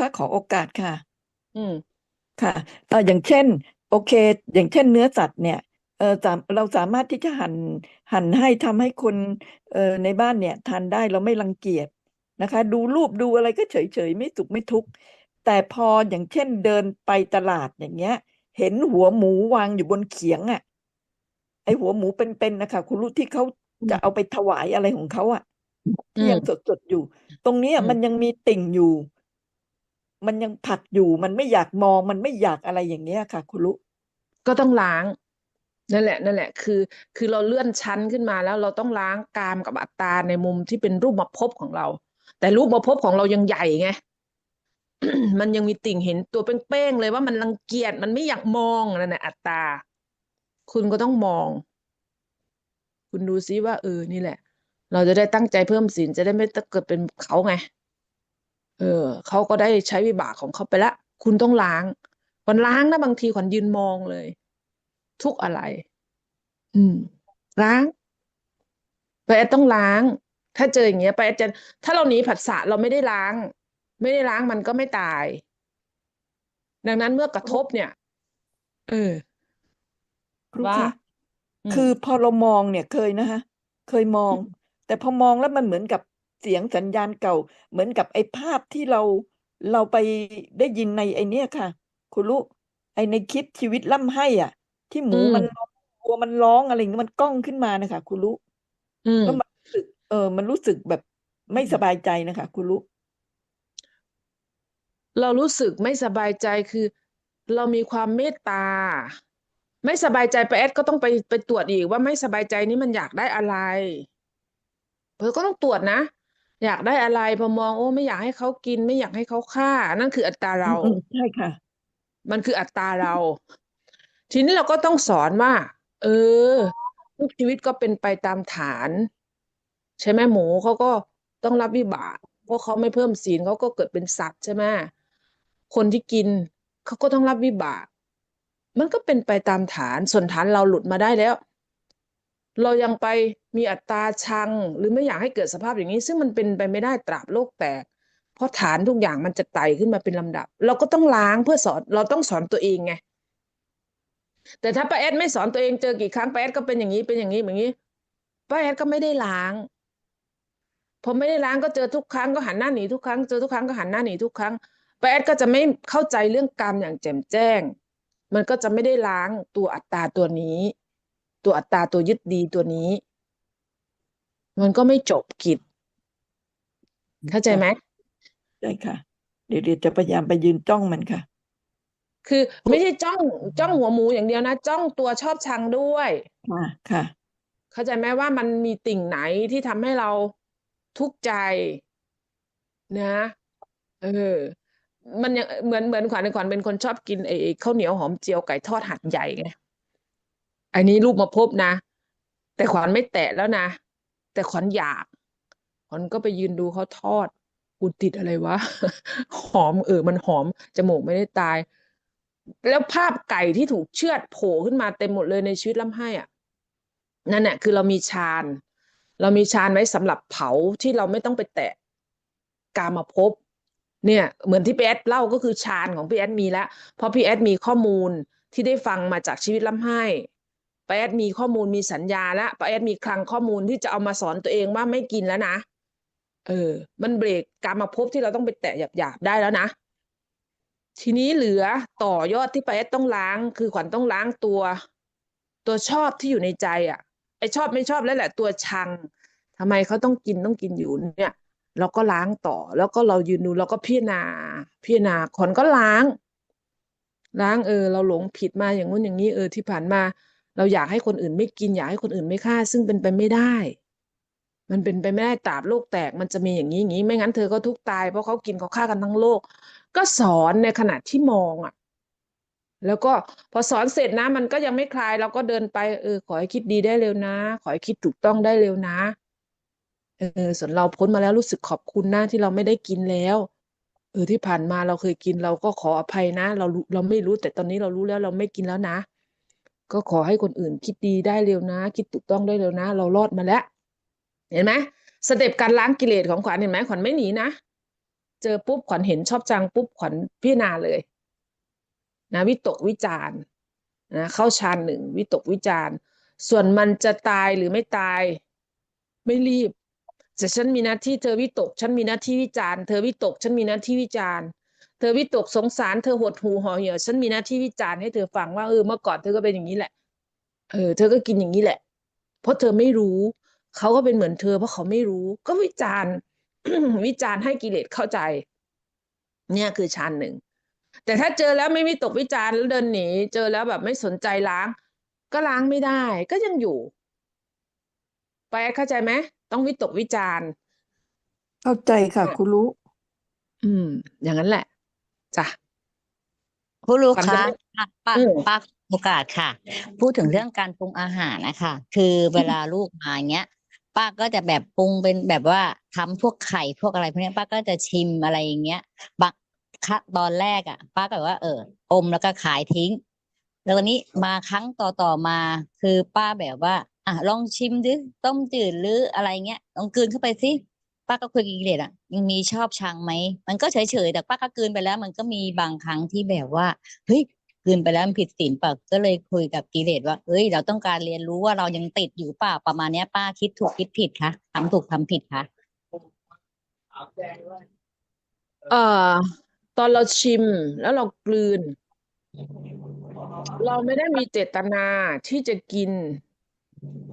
คะขอโอกาสค่ะ อืมค่ะเอออย่างเช่น โอเค อย่างเช่นเนื้อสัตว์เนี่ยเออสามเราสามารถที่จะหั่นหั่นให้ทำให้คนเออในบ้านเนี่ยทานได้เราไม่รังเกียจนะคะ ดูรูปดูอะไรก็เฉยๆไม่สุขไม่ทุกข์แต่พออย่างเช่นเดินไปตลาดอย่างเงี้ย เห็นหัวหมูวางอยู่บนเขียงอะ ไอหัวหมูเป็นๆนะคะคุณรู้ที่เขาจะเอาไปถวายอะไรของเขาอะอืที่มยังสดๆอยู่ ตรงเนี้ยอืมมันยังมีติ่งอยู่ มันยังผัดอยู่มันไม่อยากมองมันไม่อยากอะไรอย่างเงี้ยค่ะ คุณลุก็ต้องล้างนั่นแหละนั่นแหละ คือ คือเราเลื่อนชั้นขึ้นมาแล้วเราต้องล้างกามกับอัตตาในมุมที่เป็นรูปมาพบของเรา แต่รูปมาพบของเรายังใหญ่ไงมันยังมีติ่งเห็นตัวเป้งๆเลยว่ามันรังเกียจมันไม่อยากมองนั่นแหละอัตตา คุณก็ต้องมอง คุณดูซิว่าเออนี่แหละ เราจะได้ตั้งใจเพิ่มศีลจะได้ไม่ต้องเกิดเป็นเขาไง เออเขาก็ได้ใช้วิบากของเขาไปละ คุณต้องล้างขวัญล้างนะบางทีขวัญยืนมองเลย ทุกอะไร อืม ล้างไปาแอดต้องล้าง ถ้าเจออย่างเงี้ยไปาแอดจะถ้าเราหนีผัสสะเราไม่ได้ล้าง ไม่ได้ล้างมันก็ไม่ตาย ดังนั้นเมื่อกระทบเนี่ย เออครูว่าคะอืมคือพอเรามองเนี่ยเคยนะคะเคยมอง แต่พอมองแล้วมันเหมือนกับ เสียงสัญญาณเก่า เหมือนกับไอ้ภาพที่เราเราไปได้ยินในไอ้เนี่ยค่ะ คุณลุไอ้ในคลิปชีวิตล่ำให้อะ ที่หมูอืมมันวัวมันร้องอะไรอย่างเงี้ยมันก้องขึ้นมานะคะคุณลุอืมแล้วมันรู้สึก เออ มันรู้สึกแบบไม่สบายใจนะคะคุณลุเรารู้สึกไม่สบายใจคือ เรามีความเมตตา ไม่สบายใจไปแอดก็ต้องไปไปตรวจอีกว่าไม่สบายใจนี้มันอยากได้อะไรเออก็ต้องตรวจนะ อยากได้อะไร พอมอง โอ้ ไม่อยากให้เขากิน ไม่อยากให้เขาฆ่า นั่นคืออัตตาอืเรามอืมใช่ค่ะ มันคืออัตตาเรา ทีนี้เราก็ต้องสอนว่า เออทุกชีวิตก็เป็นไปตามฐาน ใช่ไหมหมูเขาก็ต้องรับวิบากเพราะเขาไม่เพิ่มศีลเขาก็เกิดเป็นสัตว์ใช่ไหมคนที่กินเขาก็ต้องรับวิบาก มันก็เป็นไปตามฐานส่วนฐานเราหลุดมาได้แล้ว เรายังไปมีอัตตาชัง หรือไม่อยากให้เกิดสภาพอย่างนี้ ซึ่งมันเป็นไปไม่ได้ตราบโลกแตก เพราะฐานทุกอย่างมันจะไต่ขึ้นมาเป็นลำดับ เราก็ต้องล้างเพื่อสอนเราต้องสอนตัวเองไงแต่ถ้าป้าแอดไม่สอนตัวเองเจอกี่ครั้งป้าแอดก็เป็นอย่างนี้เป็นอย่างนี้อย่างนี้ป้าแอดก็ไม่ได้ล้างพอไม่ได้ล้างก็เจอทุกครั้งก็หันหน้าหนีทุกครั้งเจอทุกครั้งก็หันหน้าหนีทุกครั้งป้าแอดก็จะไม่เข้าใจเรื่องกรรมอย่างแจ่มแจ้ง มันก็จะไม่ได้ล้างตัวอัตตาตัวนี้ ตัวอัตตาตัวยึดดีตัวนี้ มันก็ไม่จบกิจเข้าใจไหมใช่ค่ะเดี๋ยวเดี๋ยวจะพยายามไปยืนจ้องมันค่ะ คือไม่ใช่จ้องจ้องหัวหมูอย่างเดียวนะ จ้องตัวชอบชังด้วยค่ะค่ะ เข้าใจไหมว่ามันมีติ่งไหนที่ทำให้เราทุกข์ใจนะเออมันยังเหมือนเหมือนขวัญขวัญเป็นคนชอบกินไอ้ไอ้ข้าวเหนียวหอมเจียวไก่ทอดหัดใหญ่ไง อันนี้รูปมาพบนะ แต่ขวัญไม่แตะแล้วนะ แต่ขวัญอยาก ขวัญก็ไปยืนดูเขาทอดกูติดอะไรวะ หอมเออ มันหอม จมูกไม่ได้ตาย แล้วภาพไก่ที่ถูกเชือดโผล่ขึ้นมาเต็มหมดเลยในชีวิตล่ำไห้อะ นั่นแหละคือเรามีฌาน เรามีฌานไว้สำหรับเผาที่เราไม่ต้องไปแตะกามาพบ เนี่ย เหมือนที่พี่แอดเล่าก็คือฌานของพี่แอดมีแล้ว เพราะพี่แอดมีข้อมูลที่ได้ฟังมาจากชีวิตล่ำไห้ ป้าแอดมีข้อมูลมีสัญญาแล้วป้าแอดมีคลังข้อมูลที่จะเอามาสอนตัวเองว่าไม่กินแล้วนะ เออ มันเบรกการมาพบที่เราต้องไปแตะหยาบๆได้แล้วนะ ทีนี้เหลือต่อยอดที่ป้าแอดต้องล้าง คือขวัญต้องล้างตัว ตัวชอบที่อยู่ในใจอะ ไอชอบไม่ชอบแล้วแหละตัวชังทำไมเขาต้องกินต้องกินอยู่เนี่ย เราก็ล้างต่อ แล้วก็เรายืนดูเราก็พิจารณาพิจารณาขวัญก็ล้าง ล้างเออ เราหลงผิดมาอย่างงู้นอย่างนี้เออที่ผ่านมา เราอยากให้คนอื่นไม่กินอยากให้คนอื่นไม่ฆ่า ซึ่งเป็นไปไม่ได้ มันเป็นไปไม่ได้ตราบโลกแตกมันจะมีอย่างนี้อย่างนี้ ไม่งั้นเธอก็ทุกตายเพราะเขากินเขาฆ่ากันทั้งโลก ก็สอนในขณะที่มองอะ แล้วก็พอสอนเสร็จนะ มันก็ยังไม่คลายเราก็เดินไปเออขอให้คิดดีได้เร็วนะ ขอให้คิดถูกต้องได้เร็วนะเออส่วนเราพ้นมาแล้วรู้สึกขอบคุณนะที่เราไม่ได้กินแล้วเออที่ผ่านมาเราเคยกินเราก็ขออภัยนะ เราเราไม่รู้แต่ตอนนี้เรารู้แล้วเราไม่กินแล้วนะ ก็ขอให้คนอื่นคิดดีได้เร็วนะ คิดถูกต้องได้เร็วนะ เรารอดมาแล้ว เห็นไหมสเต็ปการล้างกิเลสของขวัญเห็นไหมขวัญไม่หนีนะ เจอปุ๊บขวัญเห็นชอบจังปุ๊บขวัญพิจารณาเลยนะวิตกวิจารนะเข้าฌานหนึ่งวิตกวิจารส่วนมันจะตายหรือไม่ตาย ไม่รีบแต่ฉันมีหน้าที่เธอวิตก ฉันมีหน้าที่วิจารเธอวิตก ฉันมีหน้าที่วิจารณ์ เธอวิตกสงสารเธอหดหูห่อเหี่ยวฉันมีหน้าที่วิจารณ์ให้เธอฟังว่าเออเมื่อก่อนเธอก็เป็นอย่างนี้แหละเออเธอก็กินอย่างนี้แหละ เพราะเธอไม่รู้ เขาก็เป็นเหมือนเธอเพราะเขาไม่รู้ ก็วิจารณ์วิจารณ์ให้กิเลสเข้าใจ เนี่ยคือฌานหนึ่งแต่ถ้าเจอแล้วไม่วิตกวิจารณ์แล้วเดินหนีเจอแล้วแบบไม่สนใจล้าง ก็ล้างไม่ได้ ก็ยังอยู่ ไปเข้าใจไหมต้องวิตกวิจารณ์ เข้าใจค่ะคุณรู้ อืม อย่างนั้นแหละ จ้ะผู้รู้ขวัญจะคะไม่ป้าป้าอืมป้าโอกาสค่ะ พูดถึงเรื่องการปรุงอาหารนะคะคือเวลาลูกมาอย่างเงี้ย ป้าก็จะแบบปรุงเป็นแบบว่าทำพวกไข่พวกอะไรพวกเนี้ยป้าก็จะชิมอะไรอย่างเงี้ยบางคะตอนแรกอะ ป้าก็แบบว่าเอออมแล้วก็ขายทิ้ง แล้วตอนนี้มาครั้งต่อต่อมา คือป้าแบบว่า อะลองชิมดิต้มจืดหรืออะไรเงี้ยลองกลืนเข้าไปสิ ป้าก็คุยกับกิเลสอะ ยังมีชอบชังไหมมันก็เฉยๆแต่ป้าก็กลืนไปแล้ว มันก็มีบางครั้งที่แบบว่าเฮ้ยกลืนไปแล้วมันผิดศีลเปล่าก็เลยคุยกับกิเลสว่าเอ้ย เราต้องการเรียนรู้ว่าเรายังติดอยู่เปล่าประมาณเนี้ยป้าคิดถูกคิดผิดคะทำถูกทำผิดคะเอ่อ ตอนเราชิมแล้วเรากลืน เราไม่ได้มีเจตนาที่จะกิน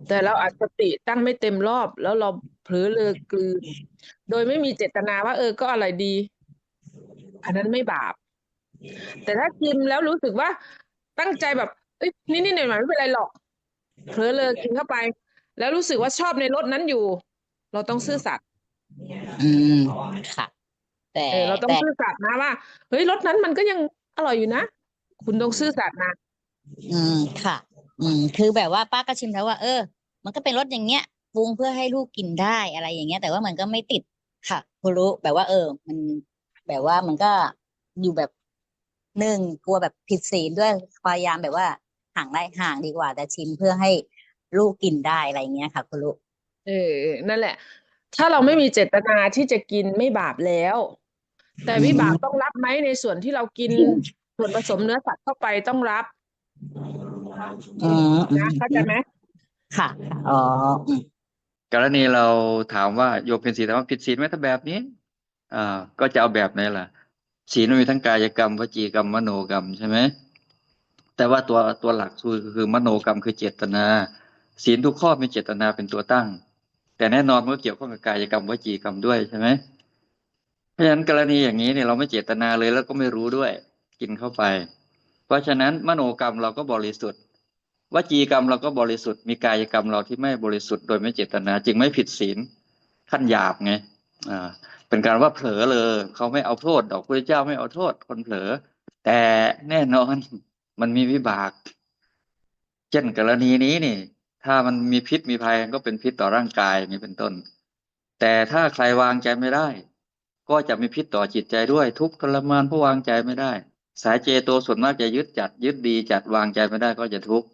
แต่เราอาจสติตั้งไม่เต็มรอบ แล้วเราเผลอเลอกลืน โดยไม่มีเจตนาว่า เออก็อะไรดี อันนั้นไม่บาป แต่ถ้ากินแล้วรู้สึกว่า ตั้งใจแบบเอ้ยนิดๆหน่อยๆไม่เป็นไรหรอกเผลอเลอกินเข้าไป แล้วรู้สึกว่าชอบในรสนั้นอยู่ เราต้องซื่อสัตย์อืมค่ะ แต่เออเราต้องแต่ซื่อสัตย์นะว่าเฮ้ยรสนั้นมันก็ยังอร่อยอยู่นะ คุณต้องซื่อสัตย์นะ อืมค่ะ อืมคือแบบว่าป้าก็ชิมแล้วว่า เออ มันก็เป็นรสอย่างเงี้ยปรุงเพื่อให้ลูกกินได้อะไรอย่างเงี้ย แต่ว่ามันก็ไม่ติดค่ะคุณรู้แบบว่า เออ มันแบบว่ามันก็อยู่แบบหนึ่งกลัวแบบผิดศีลด้วยพยายามแบบว่าห่างได้ห่างดีกว่า แต่ชิมเพื่อให้ลูกกินได้อะไรอย่างเงี้ยค่ะคุณรู้เออนั่นแหละ ถ้าเราไม่มีเจตนาที่จะกินไม่บาปแล้ว แต่วิบากต้องรับไหมในส่วนที่เรากินส่วนผสมเนื้อสัตว์เข้าไปต้องรับ อืมอืนะมเข้าใจไหมค่ะอ๋ออืมกรณีเราถามว่าโยมเป็นศีลถามว่าผิดศีลไหมถ้าแบบนี้อ่าก็จะเอาแบบไหนล่ะศีลมันมีทั้งกายกรรมวจีกรรมมโนกรรมใช่ไหมแต่ว่าตัวตัวหลักคือคือมโนกรรมคือเจตนา ศีลทุกข้อมีเจตนาเป็นตัวตั้ง แต่แน่นอนมันก็เกี่ยวข้องกับกายกรรมวจีกรรมด้วยใช่ไหมเพราะฉะนั้นกรณีอย่างนี้เนี่ยเราไม่เจตนาเลยแล้วก็ไม่รู้ด้วย กินเข้าไป เพราะฉะนั้นมโนกรรมเราก็บริสุทธิ์ วจีกรรมเราก็บริสุทธิ์มีกายกรรมเราที่ไม่บริสุทธิ์โดยไม่เจตนา จึงไม่ผิดศีลขั้นหยาบไงอ่าเป็นการว่าเผลอเลยเขาไม่เอาโทษ ดอกพระเจ้าไม่เอาโทษ คนเผลอ แต่แน่นอนมันมีวิบาก เช่นกรณีนี้นี่ ถ้ามันมีพิษมีภัยก็เป็นพิษต่อร่างกายนี้เป็นต้น แต่ถ้าใครวางใจไม่ได้ ก็จะมีพิษต่อจิตใจด้วย ทุกทรมานเพราะวางใจไม่ได้ สายเจโตส่วนมากจะยึดจัดยึดดีจัดวางใจไม่ได้ก็จะทุกข์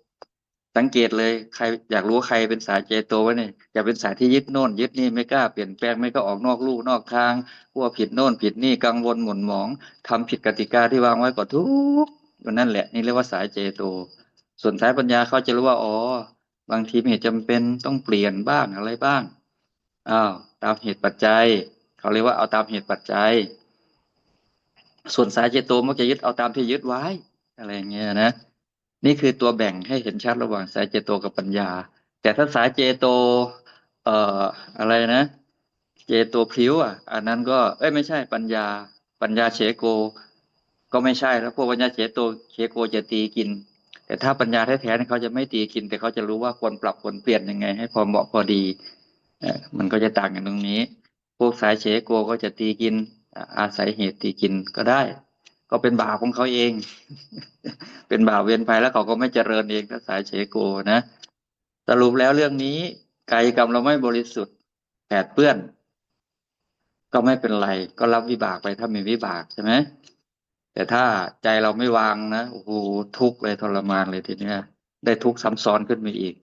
สังเกตเลยใครอยากรู้ใครเป็นสายเจโตวะเนี่ยอย่าเป็นสายที่ยึดโน่นยึดนี่ไม่กล้าเปลี่ยนแปลงไม่ก็ออกนอกลู่นอกทางกลัวผิดโน่นผิดนี่กังวลหม่นหมองทำผิดกติกาที่วางไว้ก็ทุกข์ก็นั่นแหละนี่เรียกว่าสายเจโต ส่วนสายปัญญาเขาจะรู้ว่าอ๋อบางทีไม่จำเป็นต้องเปลี่ยนบ้างอะไรบ้างอ้าวตามเหตุปัจจัย เขาเรียกว่าเอาตามเหตุปัจจัย ส่วนสายเจโตมักจะยึดเอาตามที่ยึดไว้อะไรเงี้ยนะ นี่คือตัวแบ่งให้เห็นชัดระหว่างสายเจโตกับปัญญา แต่ถ้าสายเจโต เอ่ออะไรนะ เจโตพลิ้วอะ อันนั้นก็เอ้ยไม่ใช่ปัญญา ปัญญาเฉโก ก็ไม่ใช่แล้วพวกปัญญาเฉโตเฉโกจะตีกิน แต่ถ้าปัญญาแท้ๆเขาจะไม่ตีกิน แต่เขาจะรู้ว่าควรปรับควรเปลี่ยนยังไง ให้พอเหมาะพอดีเออมันก็จะต่างกันตรงนี้ พวกสายเฉโกก็จะตีกิน อาศัยเหตุตีกินก็ได้ ก็เป็นบาปของเขาเอง เป็นบาปเวียนภัยแล้วเขาก็ไม่เจริญเองถ้าสายเฉโกนะสรุปแล้วเรื่องนี้กายกรรมเราไม่บริสุทธิ์แปดเปื้อน ก็ไม่เป็นไร ก็รับวิบากไปถ้ามีวิบากใช่ไหมแต่ถ้าใจเราไม่วางนะโอ้โหทุกข์เลยทรมานเลยทีเนี้ยได้ทุกข์ซ้ำซ้อนขึ้นมาอีก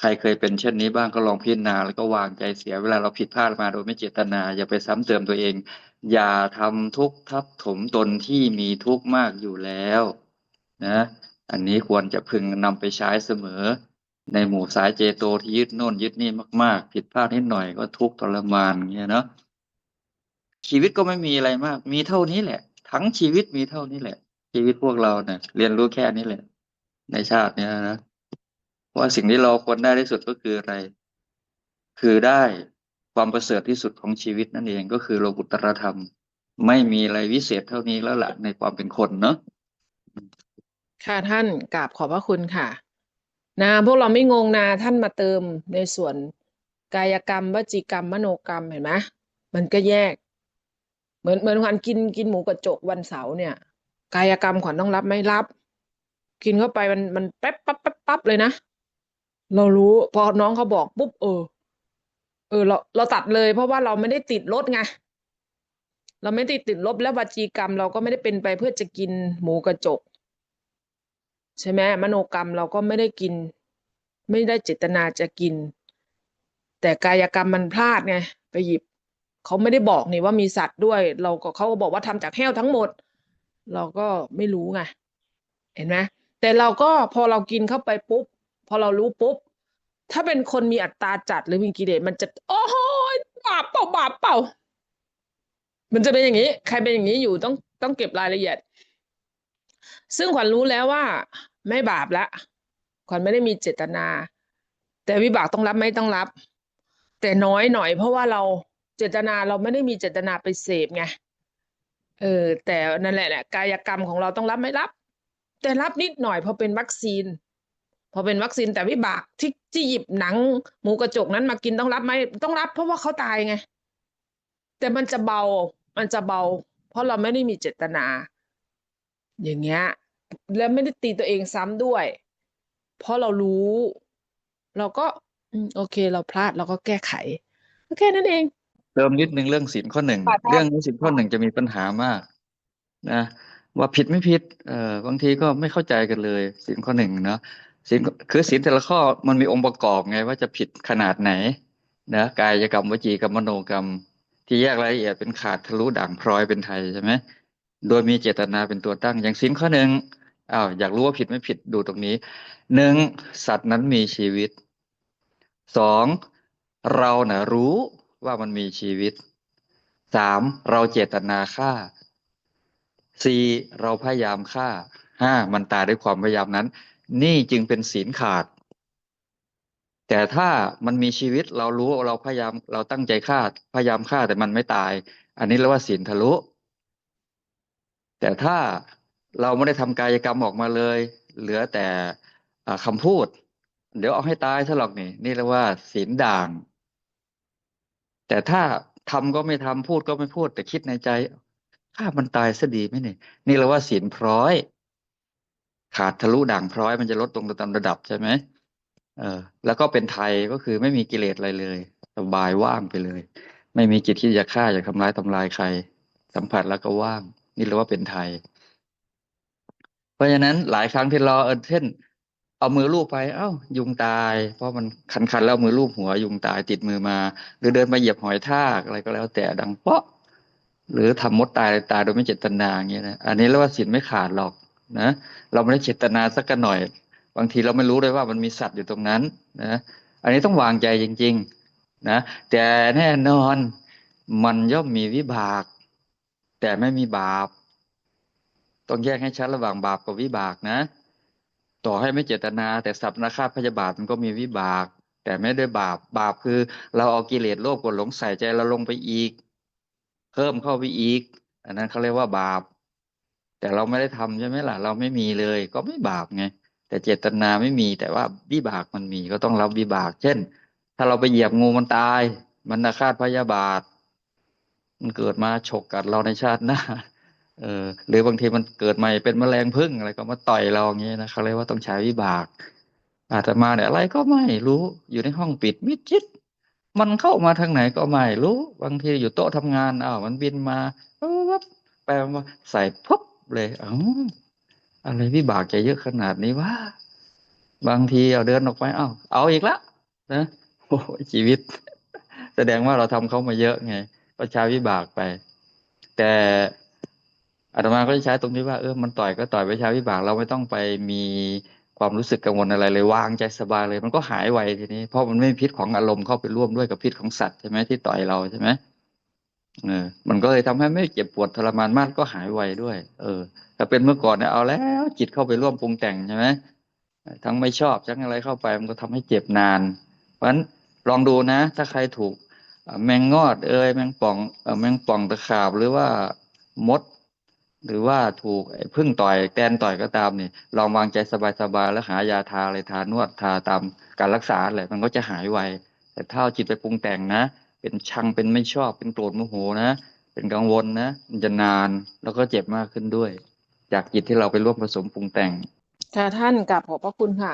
ใครเคยเป็นเช่นนี้บ้างก็ลองพิจารณา แล้วก็วางใจเสียเวลาเราผิดพลาดมาโดยไม่เจตนา อย่าไปซ้ำเติมตัวเอง อย่าทำทุกข์ทับถมตนที่มีทุกข์มากอยู่แล้วนะอันนี้ควรจะพึงนำไปใช้เสมอ ในหมู่สายเจโตที่ยึดโน่นยึดนี่มาก ๆ ผิดพลาดนิดหน่อยก็ทุกข์ทรมานเงี้ยเนาะชีวิตก็ไม่มีอะไรมาก มีเท่านี้แหละ ทั้งชีวิตมีเท่านี้แหละ ชีวิตพวกเราเนี่ยเรียนรู้แค่นี้แหละ ในชาติเนี้ยนะ ว่าสิ่งที่เราควรได้ที่สุดก็คืออะไร คือได้ความประเสริฐที่สุดของชีวิตนั่นเองก็คือโลกุตตรธรรม ไม่มีอะไรวิเศษเท่านี้แล้วละในความเป็นคนเนาะค่ะท่านกราบขอบพระคุณค่ะ นะพวกเราไม่งงนะท่านมาเติมในส่วนกายกรรมวจีกรรมมโนกรรมเห็นไหมมันก็แยก เหมือนเหมือนขวัญกินกินหมูกระจกวันเสาร์เนี่ย กายกรรมขวัญต้องรับไหม่รับ กินเข้าไปมันมันแป๊บปั๊บปั๊บปั๊บเลยนะ เรารู้ พอน้องเขาบอกปุ๊บ เออ เออ เราเราตัดเลย เพราะว่าเราไม่ได้ติดรถไงเราไม่ได้ติดลบแล้ววจีกรรม เราก็ไม่ได้เป็นไปเพื่อจะกินหมูกระจก ใช่ไหมมโนกรรมเราก็ไม่ได้กิน ไม่ได้เจตนาจะกิน แต่กายกรรมมันพลาดไงไปหยิบเขาไม่ได้บอกนี่ว่ามีสัตว์ด้วย เราก็เขาก็บอกว่าทำจากแห้วทั้งหมด เราก็ไม่รู้ไงเห็นไหมแต่เราก็พอเรากินเข้าไปปุ๊บ พอเรารู้ปุ๊บ ถ้าเป็นคนมีอัตตาจัดหรือมีกิเลสมันจะโอ้โหบาปเปล่าบาปเปล่า มันจะเป็นอย่างนี้ ใครเป็นอย่างนี้อยู่ต้องต้องเก็บรายละเอียด ซึ่งขวัญรู้แล้วว่า ไม่บาปละขวัญไม่ได้มีเจตนา แต่วิบากต้องรับไหม่ต้องรับ แต่น้อยหน่อย เพราะว่าเราเจตนาเราไม่ได้มีเจตนาไปเสพไงเออแต่นั่นแหละแหละกายกรรมของเราต้องรับไม่รับ แต่รับนิดหน่อยพอเป็นวัคซีน พอเป็นวัคซีนแต่วิบากที่ที่หยิบหนัง หมูกระจกนั้นมากินต้องรับไหมต้องรับเพราะว่าเขาตายไง แต่มันจะเบา มันจะเบา เพราะเราไม่ได้มีเจตนา อย่างเงี้ย แล้วไม่ได้ตีตัวเองซ้ำด้วย เพราะเรารู้ เราก็อืมโอเค เราพลาดเราก็แก้ไขก็แค่นั้นเองเติมนิดนึงเรื่องศีลข้อหนึ่งค่ะท่านเรื่องศีลข้อหนึ่งจะมีปัญหามาก นะว่าผิดไม่ผิด เอ่อบางทีก็ไม่เข้าใจกันเลยศีลข้อหนึ่งเนาะ ศีลคือศีลแต่ละข้อมันมีองค์ประกอบไงว่าจะผิดขนาดไหนนะกายกรรมวจีกรรมมโนกรรม ที่แยกรายละเอียดเป็นขาดทะลุด่างพร้อยเป็นไทยใช่ไหมโดยมีเจตนาเป็นตัวตั้ง อย่างศีลข้อหนึ่งอ้าวอยากรู้ว่าผิดไม่ผิดดูตรงนี้หนึ่งสัตว์นั้นมีชีวิตสองเราน่ะรู้ว่ามันมีชีวิตสามเราเจตนาฆ่าสี่เราพยายามฆ่าห้ามันตายด้วยความพยายามนั้น นี่จึงเป็นศีลขาด แต่ถ้ามันมีชีวิตเรารู้เราพยายามเราตั้งใจฆ่าพยายามฆ่าแต่มันไม่ตาย อันนี้เรียกว่าศีลทะลุ แต่ถ้าเราไม่ได้ทำกายกรรมออกมาเลย เหลือแต่อ่าคำพูด เดี๋ยวเอาให้ตายซะหรอกนี่ นี่เรียกว่าศีลด่าง แต่ถ้าทำก็ไม่ทำพูดก็ไม่พูด แต่คิดในใจฆ่ามันตายซะดีไหมนี่นี่เรียกว่าศีลพร้อย ขาดทะลุด่างพร้อยมันจะลดลงตามระดับใช่ไหมเออแล้วก็เป็นไทยก็คือไม่มีกิเลสอะไรเลยสบายว่างไปเลย ไม่มีจิตที่จะฆ่าอยากทำร้ายทำลายใคร สัมผัสแล้วก็ว่าง นี่เรียกว่าเป็นไทย เพราะฉะนั้นหลายครั้งที่เราเออเช่น เอามือลูบไป เอ้า ยุงตาย เพราะมันคันๆแล้วมือลูบหัว ยุงตายติดมือมา หรือเดินมาเหยียบหอยทากอะไรก็แล้วแต่ดังเปาะหรือทำมดตายตายโดยไม่เจตนาอย่างเงี้ยนะอันนี้เรียกว่าศีลไม่ขาดหรอก นะเราไม่ได้เจตนาสักกันหน่อย บางทีเราไม่รู้เลยว่ามันมีสัตว์อยู่ตรงนั้นนะอันนี้ต้องวางใจจริง ๆนะแต่แน่นอนมันย่อมมีวิบาก แต่ไม่มีบาป ต้องแยกให้ชัดระหว่างบาปกับวิบากนะ ต่อให้ไม่เจตนา แต่สัพนาคาพยาบาทมันก็มีวิบาก แต่ไม่ได้บาปบาปคือ เราเอากิเลสโลภกดหลงใส่ใจเราลงไปอีก เพิ่มเข้าไปอีก อันนั้นเขาเรียกว่าบาป แต่เราไม่ได้ทำใช่ไหมล่ะ เราไม่มีเลย ก็ไม่บาปไง แต่เจตนาไม่มีแต่ว่าวิบากมันมีก็ต้องรับวิบาก เช่น ถ้าเราไปเหยียบงูมันตาย มันอาฆาตพยาบาท มันเกิดมาฉกกัดเราในชาติหน้าเออหรือบางทีมันเกิดใหม่เป็นแมลงพึ่งอะไรก็มาต่อยเราอย่างเงี้ยนะเขาเรียกว่าต้องใช้วิบาก อาตมาเนี่ยอะไรก็ไม่รู้อยู่ในห้องปิดมิดชิดมันเข้ามาทางไหนก็ไม่รู้ บางทีอยู่โต๊ะทำงานอ้าวมันบินมาปั๊บแปลมาใส่ปุ๊บ เลยเอ้าอะไรวิบากจะเยอะขนาดนี้วะบางทีเอาเดินออกไป เอ้าเอาอีกแล้วนะโอ้ชีวิต แสดงว่าเราทำเขามาเยอะไง ก็ใช้วิบากไป แต่อาตมาก็จะใช้ตรงที่ว่าเออมันต่อยก็ต่อยไปชาวิบาก เราไม่ต้องไปมีความรู้สึกกังวลอะไรเลยวางใจสบายเลย มันก็หายไวทีนี้เพราะมันไม่มีพิษของอารมณ์เข้าไปร่วมด้วยกับพิษของสัตว์ใช่ไหมที่ต่อยเราใช่ไหม เออมันก็เลยทำให้ไม่เจ็บปวดทรมานมากก็หายไวด้วย เออ ถ้าเป็นเมื่อก่อนเนี่ยเอาแล้วจิตเข้าไปร่วมปรุงแต่งใช่ไหมทั้งไม่ชอบทั้งอะไรเข้าไปมันก็ทำให้เจ็บนาน เพราะฉะนั้นลองดูนะ ถ้าใครถูกแมงงอดเอ่ยแมงป่องแมงป่องตะขาบหรือว่ามด หรือว่าถูกพึ่งต่อยแตนต่อยก็ตามนี่ลองวางใจสบายๆแล้วหายาทาอะไรทานวดทาตามการรักษาแหละมันก็จะหายไวแต่ถ้าเอาจิตไปปรุงแต่งนะ เป็นชังเป็นไม่ชอบเป็นโกรธโมโหนะ เป็นกังวลนะ มันจะนานแล้วก็เจ็บมากขึ้นด้วย จากจิตที่เราไปร่วมผสมปรุงแต่งค่ะท่านกับขอบพระคุณค่ะ